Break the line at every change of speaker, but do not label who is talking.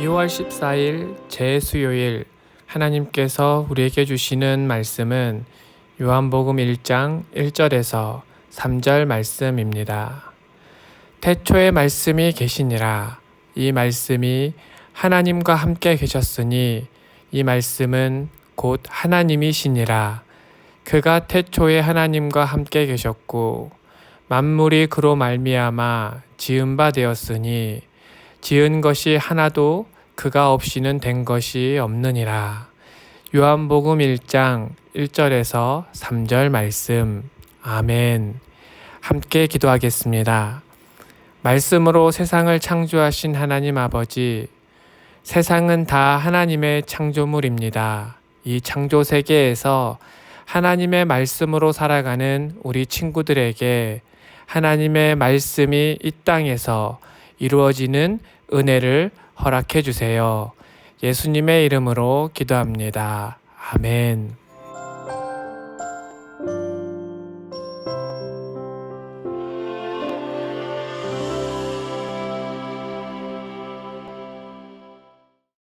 2월 14일 제수요일 하나님께서 우리에게 주시는 말씀은 요한복음 1장 1절에서 3절 말씀입니다. 태초에 말씀이 계시니라 이 말씀이 하나님과 함께 계셨으니 이 말씀은 곧 하나님이시니라 그가 태초에 하나님과 함께 계셨고 만물이 그로 말미암아 지은 바 되었으니 지은 것이 하나도 그가 없이는 된 것이 없느니라. 요한복음 1장 1절에서 3절 말씀. 아멘. 함께 기도하겠습니다. 말씀으로 세상을 창조하신 하나님 아버지, 세상은 다 하나님의 창조물입니다. 이 창조 세계에서 하나님의 말씀으로 살아가는 우리 친구들에게 하나님의 말씀이 이 땅에서 이루어지는 은혜를 허락해 주세요. 예수님의 이름으로 기도합니다. 아멘.